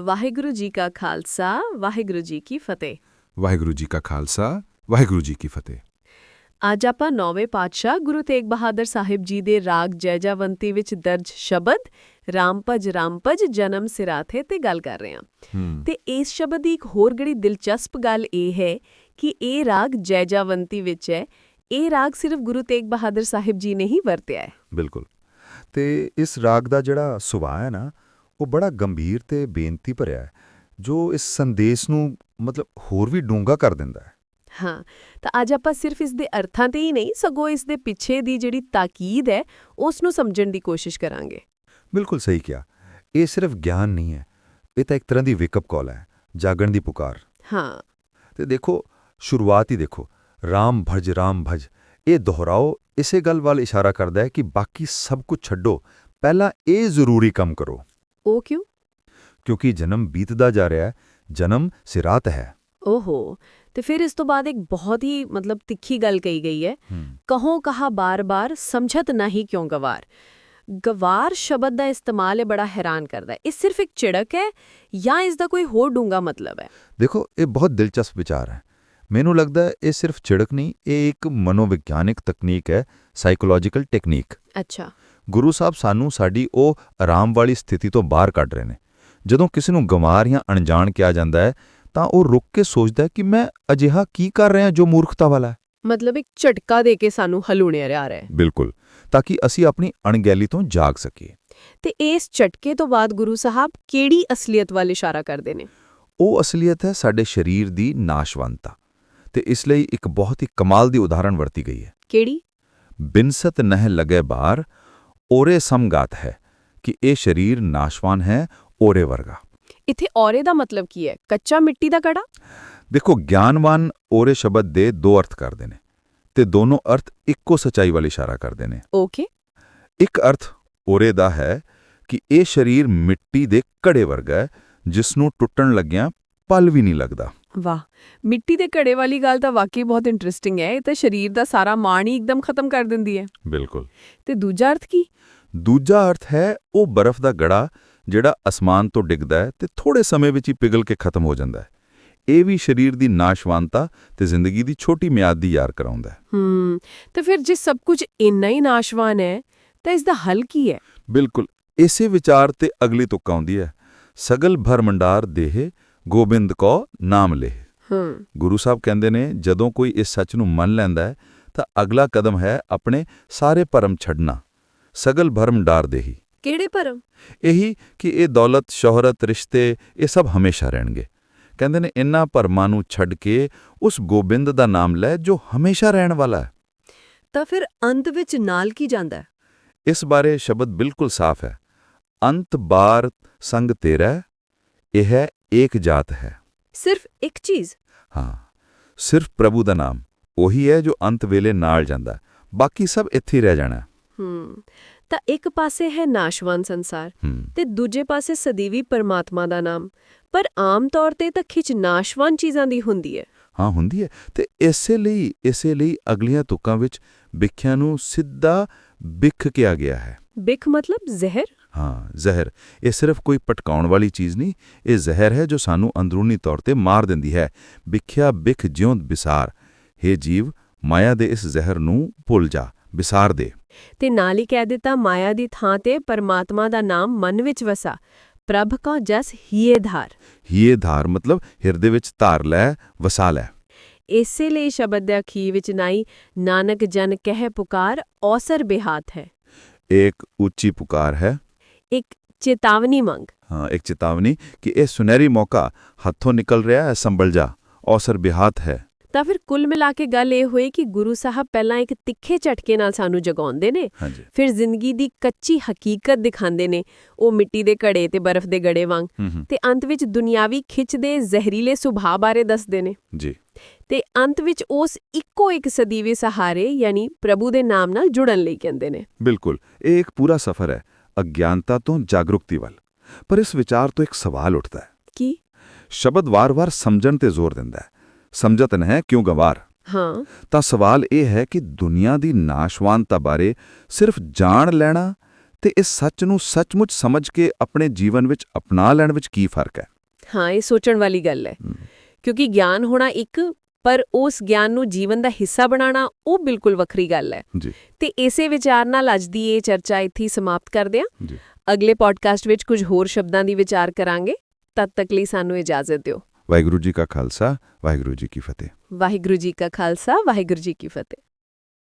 ਵਾਹਿਗੁਰੂ ਜੀ ਕਾ ਖਾਲਸਾ ਵਾਹਿਗੁਰੂ ਜੀ ਕੀ ਫਤਿਹ। ਵਾਹਿਗੁਰੂ ਜੀ ਕਾ ਖਾਲਸਾ ਵਾਹਿਗੁਰੂ ਜੀ ਕੀ ਫਤਿਹ। ਅੱਜ ਆਪਾਂ ਨੌਵੇਂ ਪਾਤਸ਼ਾਹ ਗੁਰੂ ਤੇਗ ਬਹਾਦਰ ਸਾਹਿਬ ਜੀ ਦੇ ਰਾਗ ਜੈਜਾਵੰਤੀ ਵਿੱਚ ਦਰਜ ਸ਼ਬਦ ਰਾਮ ਭਜ ਰਾਮ ਭਜ ਜਨਮ ਸਿਰਾਥੇ ਤੇ ਗੱਲ ਕਰ ਰਹੇ ਹਾਂ। ਤੇ ਇਸ ਸ਼ਬਦ ਦੀ ਇੱਕ ਹੋਰ ਬੜੀ ਦਿਲਚਸਪ ਗੱਲ ਇਹ ਹੈ ਕਿ ਇਹ ਰਾਗ ਜੈਜਾਵੰਤੀ ਵਿੱਚ ਹੈ। ਇਹ ਰਾਗ ਸਿਰਫ ਗੁਰੂ ਤੇਗ ਬਹਾਦਰ ਸਾਹਿਬ ਜੀ ਨੇ ਹੀ ਵਰਤਿਆ ਹੈ। ਬਿਲਕੁਲ। ਤੇ ਇਸ ਰਾਗ ਦਾ ਜਿਹੜਾ ਸੁਭਾਅ ਹੈ ਨਾ ਉਹ ਬੜਾ ਗੰਭੀਰ ਤੇ ਬੇਨਤੀ ਭਰਿਆ ਹੈ ਜੋ ਇਸ ਸੰਦੇਸ਼ ਨੂੰ ਮਤਲਬ ਹੋਰ ਵੀ ਡੂੰਘਾ ਕਰ ਦਿੰਦਾ ਹੈ। ਹਾਂ ਤਾਂ ਅੱਜ ਆਪਾਂ ਸਿਰਫ ਇਸ ਦੇ ਅਰਥਾਂ ਤੇ ਹੀ ਨਹੀਂ ਸਗੋਂ ਇਸ ਦੇ ਪਿੱਛੇ ਦੀ ਜਿਹੜੀ ਤਾਕੀਦ ਹੈ ਉਸ ਨੂੰ ਸਮਝਣ ਦੀ ਕੋਸ਼ਿਸ਼ ਕਰਾਂਗੇ। ਬਿਲਕੁਲ ਸਹੀ ਕਿਹਾ। ਇਹ ਸਿਰਫ ਗਿਆਨ ਨਹੀਂ ਹੈ ਇਹ ਤਾਂ ਇੱਕ ਤਰ੍ਹਾਂ ਦੀ ਵੇਕਅਪ ਕਾਲ ਹੈ ਜਾਗਣ ਦੀ ਪੁਕਾਰ। ਹਾਂ। ਤੇ ਦੇਖੋ ਸ਼ੁਰੂਆਤ ਹੀ ਦੇਖੋ ਰਾਮ ਭਜ ਰਾਮ ਭਜ ਇਹ ਦੁਹਰਾਓ ਇਸੇ ਗੱਲ ਵੱਲ ਇਸ਼ਾਰਾ ਕਰਦਾ ਹੈ ਕਿ ਬਾਕੀ ਸਭ ਕੁਝ ਛੱਡੋ ਪਹਿਲਾਂ ਇਹ ਜ਼ਰੂਰੀ ਕੰਮ ਕਰੋ। ਉਹ ਕਿਉਂ? ਕਿਉਂਕਿ ਜਨਮ ਬੀਤਦਾ ਜਾ ਰਿਹਾ ਹੈ ਜਨਮ ਸਿਰਾਤ ਹੈ। ਓਹੋ ਤੇ ਫਿਰ ਇਸ ਤੋਂ ਬਾਅਦ ਇੱਕ ਬਹੁਤ ਹੀ ਮਤਲਬ ਤਿੱਖੀ ਗੱਲ ਕਹੀ ਗਈ ਹੈ ਕਹੋ ਕਹਾ ਬਾਰ-ਬਾਰ ਸਮਝਤ ਨਹੀਂ ਕਿਉਂ ਗਵਾਰ? ਗਵਾਰ ਸ਼ਬਦ ਦਾ ਇਸਤੇਮਾਲ ਇਹ ਬੜਾ ਹੈਰਾਨ ਕਰਦਾ ਹੈ। ਇਹ ਸਿਰਫ ਇੱਕ ਝਿੜਕ ਹੈ ਜਾਂ ਇਸ ਦਾ ਕੋਈ ਹੋਰ ਡੂੰਗਾ ਮਤਲਬ ਹੈ? ਦੇਖੋ ਇਹ ਬਹੁਤ ਦਿਲਚਸਪ ਵਿਚਾਰ ਹੈ। ਮੈਨੂੰ ਲੱਗਦਾ ਇਹ ਸਿਰਫ ਝਿੜਕ ਨਹੀਂ ਇਹ ਇੱਕ ਮਨੋਵਿਗਿਆਨਿਕ ਤਕਨੀਕ ਹੈ ਸਾਈਕੋਲੋਜੀਕਲ ਟੈਕਨੀਕ ਅੱਛਾ। ਗੁਰੂ ਸਾਹਿਬ ਸਾਨੂੰ ਸਾਡੀ ਉਹ ਆਰਾਮ ਵਾਲੀ ਸਥਿਤੀ ਤੋਂ ਬਾਹਰ ਕੱਢ ਰਹੇ ਨੇ। ਜਦੋਂ ਕਿਸੇ ਨੂੰ ਗਮਾਰ ਜਾਂ ਅਣਜਾਣ ਕਿਹਾ ਜਾਂਦਾ ਹੈ ਤਾਂ ਉਹ ਰੁੱਕ ਕੇ ਸੋਚਦਾ ਕਿ ਮੈਂ ਅਜਿਹਾ ਕੀ ਕਰ ਰਿਹਾ ਜੋ ਮੂਰਖਤਾ ਵਾਲਾ ਹੈ। ਮਤਲਬ ਇੱਕ ਝਟਕਾ ਦੇ ਕੇ ਸਾਨੂੰ ਹਲੂਣਿਆ ਰਿਹਾ ਹੈ। ਬਿਲਕੁਲ ਤਾਂ ਕਿ ਅਸੀਂ ਆਪਣੀ ਅਣਗਹਿਲੀ ਤੋਂ ਜਾਗ ਸਕੀਏ। ਤੇ ਇਸ ਝਟਕੇ ਤੋਂ ਬਾਅਦ ਗੁਰੂ ਸਾਹਿਬ ਕਿਹੜੀ ਅਸਲੀਅਤ ਵੱਲ ਇਸ਼ਾਰਾ ਕਰਦੇ ਨੇ? ਉਹ ਅਸਲੀਅਤ ਹੈ ਸਾਡੇ ਸਰੀਰ ਦੀ ਨਾਸ਼ਵੰਤਤਾ ਤੇ ਇਸ ਲਈ ਇੱਕ ਬਹੁਤ ਹੀ ਕਮਾਲ ਦੀ ਉਦਾਹਰਣ ਵਰਤੀ ਗਈ ਹੈ। ਕਿਹੜੀ? ਬਿਨਸਤ ਨਹਿ ਲਗੇ ਬਾਰ ਔਰੇ ਸਮਗਾਤ ਹੈ ਕਿ ਇਹ ਸਰੀਰ ਨਾਸ਼ਵਾਨ ਹੈ ਔਰੇ ਵਰਗਾ। ਇੱਥੇ ਔਰੇ ਦਾ ਮਤਲਬ ਕੀ ਹੈ? ਕੱਚਾ ਮਿੱਟੀ ਦਾ ਕੜਾ? ਦੇਖੋ ਗਿਆਨਵਾਨ ਔਰੇ ਸ਼ਬਦ ਦੇ ਦੋ ਅਰਥ ਕਰਦੇ ਨੇ ਤੇ ਦੋਨੋਂ ਅਰਥ ਇੱਕੋ ਸਚਾਈ ਵੱਲ ਇਸ਼ਾਰਾ ਕਰਦੇ ਨੇ। ਓਕੇ ਇੱਕ ਅਰਥ ਔਰੇ ਦਾ ਹੈ ਕਿ ਇਹ ਸਰੀਰ ਮਿੱਟੀ ਦੇ ਘੜੇ ਵਰਗਾ ਹੈ ਜਿਸ ਨੂੰ ਟੁੱਟਣ ਲੱਗਿਆਂ ਪਲ ਵੀ ਨਹੀਂ ਲੱਗਦਾ। ਵਾਹ ਮਿੱਟੀ ਦੇ ਘੜੇ ਵਾਲੀ ਗੱਲ ਤਾਂ ਵਾਕਈ ਬਹੁਤ ਇੰਟਰਸਟਿੰਗ ਹੈ ਇਹ ਤਾਂ ਸਰੀਰ ਦਾ ਸਾਰਾ ਮਾਣ ਹੀ ਇੱਕਦਮ ਖਤਮ ਕਰ ਦਿੰਦੀ ਹੈ। ਬਿਲਕੁਲ। ਤੇ ਦੂਜਾ ਅਰਥ ਕੀ? ਦੂਜਾ ਅਰਥ ਹੈ ਉਹ ਬਰਫ਼ ਦਾ ਗੜਾ ਜਿਹੜਾ ਅਸਮਾਨ ਤੋਂ ਡਿੱਗਦਾ ਹੈ ਤੇ ਥੋੜੇ ਸਮੇਂ ਵਿੱਚ ਹੀ ਪਿਘਲ ਕੇ ਖਤਮ ਹੋ ਜਾਂਦਾ ਹੈ। ਇਹ ਵੀ ਸਰੀਰ ਦੀ ਨਾਸ਼ਵਾਨਤਾ ਤੇ ਜ਼ਿੰਦਗੀ ਦੀ ਛੋਟੀ ਮਿਆਦ ਦੀ ਯਾਦ ਕਰਾਉਂਦਾ ਹੈ। ਹੂੰ ਤੇ ਫਿਰ ਜੇ ਸਭ ਕੁਝ ਇੰਨਾ ਹੀ ਨਾਸ਼ਵਾਨ ਹੈ ਤਾਂ ਇਸ ਦਾ ਹੱਲ ਕੀ ਹੈ? ਬਿਲਕੁਲ ਇਸੇ ਵਿਚਾਰ ਤੇ ਅਗਲੀ ਤੁਕ ਆਉਂਦੀ ਹੈ। ਸਗਲ ਭਰ ਮੰਡਾਰ ਦੇਹ ਗੋਬਿੰਦ ਕੋ ਨਾਮ ਲੇਹ ਹੂੰ। ਗੁਰੂ ਸਾਹਿਬ ਕਹਿੰਦੇ ਨੇ ਜਦੋਂ ਕੋਈ ਇਸ ਸੱਚ ਨੂੰ ਮੰਨ ਲੈਂਦਾ ਹੈ ਤਾਂ ਅਗਲਾ ਕਦਮ ਹੈ ਆਪਣੇ ਸਾਰੇ ਭਰਮ ਛੱਡਣਾ। ਸਗਲ ਭਰਮ ਡਾਰ ਦੇਹੀ। ਕਿਹੜੇ ਭਰਮ? ਇਹੀ ਕਿ ਇਹ ਦੌਲਤ ਸ਼ੋਹਰਤ ਰਿਸ਼ਤੇ ਇਹ ਸਭ ਹਮੇਸ਼ਾ ਰਹਿਣਗੇ। ਕਹਿੰਦੇ ਨੇ ਇਨ੍ਹਾਂ ਭਰਮਾਂ ਨੂੰ ਛੱਡ ਕੇ ਉਸ ਗੋਬਿੰਦ ਦਾ ਨਾਮ ਲੈ ਜੋ ਹਮੇਸ਼ਾ ਰਹਿਣ ਵਾਲਾ ਹੈ। ਤਾਂ ਫਿਰ ਅੰਤ ਵਿੱਚ ਨਾਲ ਕੀ ਜਾਂਦਾ ਹੈ? ਇਸ ਬਾਰੇ ਸ਼ਬਦ ਬਿਲਕੁਲ ਸਾਫ਼ ਹੈ। ਅੰਤ ਬਾਰ ਸੰਗ ਤੇਰਾ ਇਹ ਹੈ ਏਕ ਜਾਤ ਹੈ ਸਿਰਫ ਇੱਕ ਚੀਜ਼ ਹਾਂ ਸਿਰਫ ਪ੍ਰਭੂ ਦਾ ਨਾਮ ਉਹੀ ਹੈ ਜੋ ਅੰਤ ਵੇਲੇ ਨਾਲ ਜਾਂਦਾ। ਬਾਕੀ ਸਭ ਇੱਥੇ ਹੀ ਰਹਿ ਜਾਣਾ ਹੈ। ਤਾਂ ਇੱਕ ਪਾਸੇ ਹੈ ਨਾਸ਼ਵਾਨ ਸੰਸਾਰ ਤੇ ਦੂਜੇ ਪਾਸੇ ਸਦੀਵੀ ਪਰਮਾਤਮਾ ਦਾ ਨਾਮ ਪਰ ਆਮ ਤੌਰ ਤੇ ਤਾਂ ਖਿੱਚ ਨਾਸ਼ਵਾਨ ਚੀਜ਼ਾਂ ਦੀ ਹੁੰਦੀ ਹੈ ਹਾਂ ਹੁੰਦੀ ਹੈ ਤੇ ਇਸੇ ਲਈ ਇਸੇ ਲਈ ਅਗਲੀਆਂ ਤੁਕਾਂ ਵਿੱਚ ਵਿਖਿਆ ਨੂੰ ਸਿੱਧਾ ਬਿਖ ਕਿਹਾ ਗਿਆ ਹੈ। ਬਿਖ ਮਤਲਬ ਜ਼ਹਿਰ? ਹਾਂ ਜ਼ਹਿਰ। ਇਹ ਸਿਰਫ ਕੋਈ ਪਟਕਾਉਣ ਵਾਲੀ ਚੀਜ਼ ਨਹੀਂ ਇਹ ਜ਼ਹਿਰ ਹੈ ਜੋ ਸਾਨੂੰ ਅੰਦਰੂਨੀ ਤੌਰ ਤੇ ਮਾਰ ਦਿੰਦੀ ਹੈ। ਵਿਖਿਆ ਬਿਖ ਜਿਉਂਦ ਬਿਸਾਰ। हे ਜੀਵ ਮਾਇਆ ਦੇ ਇਸ ਜ਼ਹਿਰ ਨੂੰ ਭੁੱਲ ਜਾ ਬਿਸਾਰ ਦੇ। ਤੇ ਨਾਲ ਹੀ ਕਹਿ ਦਿੱਤਾ ਮਾਇਆ ਦੀ ਥਾਂ ਤੇ ਪਰਮਾਤਮਾ ਦਾ ਨਾਮ ਮਨ ਵਿੱਚ ਵਸਾ। ਪ੍ਰਭ ਕੋ ਜਸ ਹੀਏ ਧਾਰ। ਹੀਏ ਧਾਰ ਮਤਲਬ ਹਿਰਦੇ ਵਿੱਚ ਧਾਰ ਲੈ ਵਸਾ ਲੈ। ਇਸੇ ਲਈ ਸ਼ਬਦ ਦੇ ਅਖੀਰ ਵਿੱਚ ਨਾਈ ਨਾਨਕ ਜਨ ਕਹਿ ਪੁਕਾਰ ਔਸਰ ਬਿਹਾਤ ਹੈ। ਇੱਕ ਉੱਚੀ ਪੁਕਾਰ ਹੈ। ਇੱਕ ਚੇਤਾਵਨੀ ਮੰਗ। ਹਾਂ ਇੱਕ ਚੇਤਾਵਨੀ ਕਿ ਇਹ ਸੁਨਹਿਰੀ ਮੌਕਾ ਹੱਥੋਂ ਨਿਕਲ ਰਿਹਾ ਹੈ ਸੰਭਲ ਜਾ ਔਸਰ ਬਿਹਾਤ ਹੈ। ਤਾਂ ਫਿਰ ਕੁੱਲ ਮਿਲਾ ਕੇ ਗੱਲ ਇਹ ਹੋਈ ਕਿ ਗੁਰੂ ਸਾਹਿਬ ਪਹਿਲਾਂ ਇੱਕ ਤਿੱਖੇ ਝਟਕੇ ਨਾਲ ਸਾਨੂੰ ਜਗਾਉਂਦੇ ਨੇ। ਫਿਰ ਜ਼ਿੰਦਗੀ ਦੀ ਕੱਚੀ ਹਕੀਕਤ ਦਿਖਾਉਂਦੇ ਨੇ ਉਹ ਮਿੱਟੀ ਦੇ ਘੜੇ ਤੇ ਬਰਫ਼ ਦੇ ਗੜੇ ਵਾਂਗ। ਤੇ ਅੰਤ ਵਿੱਚ ਦੁਨਿਆਵੀ ਖਿੱਚ ਦੇ ਜ਼ਹਿਰੀਲੇ ਸੁਭਾਅ ਬਾਰੇ ਦੱਸਦੇ ਨੇ। ਜੀ। ਤੇ ਅੰਤ ਵਿੱਚ ਉਸ ਇੱਕੋ ਇੱਕ ਸਦੀਵੀ ਸਹਾਰੇ ਯਾਨੀ ਪ੍ਰਭੂ ਦੇ ਨਾਮ ਨਾਲ ਜੁੜਨ ਲਈ ਕਹਿੰਦੇ ਨੇ। ਬਿਲਕੁਲ ਇਹ ਇੱਕ ਪੂਰਾ ਸਫ਼ਰ ਹੈ ਅਗਿਆਨਤਾ ਤੋਂ ਜਾਗਰੂਕਤੀ ਵੱਲ। ਪਰ ਇਸ ਵਿਚਾਰ ਤੋਂ ਇੱਕ ਸਵਾਲ ਉੱਠਦਾ ਹੈ। ਕੀ? ਸ਼ਬਦ ਵਾਰ-ਵਾਰ ਸਮਝਣ ਤੇ ਜ਼ੋਰ ਦਿੰਦਾ ਹੈ। ਸਮਝਤ ਹੈ ਕਿਉਂ ਗਵਾਰ? ਹਾਂ। ਤਾਂ ਸਵਾਲ ਇਹ ਹੈ ਕਿ ਦੁਨੀਆ ਦੀ ਨਾਸ਼ਵਾਨਤਾ ਬਾਰੇ ਸਿਰਫ ਜਾਣ ਲੈਣਾ ਤੇ ਇਸ ਸੱਚ ਨੂੰ ਸੱਚਮੁੱਚ ਸਮਝ ਕੇ ਆਪਣੇ ਜੀਵਨ ਵਿੱਚ ਅਪਣਾ ਲੈਣ ਵਿੱਚ ਕੀ ਫ਼ਰਕ ਹੈ? ਹਾਂ ਇਹ ਸੋਚਣ ਵਾਲੀ ਗੱਲ ਹੈ। ਕਿਉਂਕਿ ਗਿਆਨ ਹੋਣਾ ਇੱਕ ਪਰ ਉਸ ਗਿਆਨ ਨੂੰ ਜੀਵਨ ਦਾ ਹਿੱਸਾ ਬਣਾਉਣਾ ਉਹ ਬਿਲਕੁਲ ਵੱਖਰੀ ਗੱਲ ਹੈ। ਤੇ ਇਸੇ ਵਿਚਾਰ ਨਾਲ ਅੱਜ ਦੀ ਇਹ ਚਰਚਾ ਇੱਥੇ ਸਮਾਪਤ ਕਰਦੇ ਹਾਂ। ਅਗਲੇ ਪੋਡਕਾਸਟ ਵਿੱਚ ਕੁਝ ਹੋਰ ਸ਼ਬਦਾਂ ਦੀ ਵਿਚਾਰ ਕਰਾਂਗੇ। ਤਦ ਤੱਕ ਲਈ ਸਾਨੂੰ ਇਜਾਜ਼ਤ ਦਿਓ। ਵਾਹਿਗੁਰੂ ਜੀ ਕਾ ਖਾਲਸਾ ਵਾਹਿਗੁਰੂ ਜੀ ਕੀ ਫਤਿਹ। ਵਾਹਿਗੁਰੂ ਜੀ ਕਾ ਖਾਲਸਾ ਵਾਹਿਗੁਰੂ ਜੀ ਕੀ ਫਤਿਹ।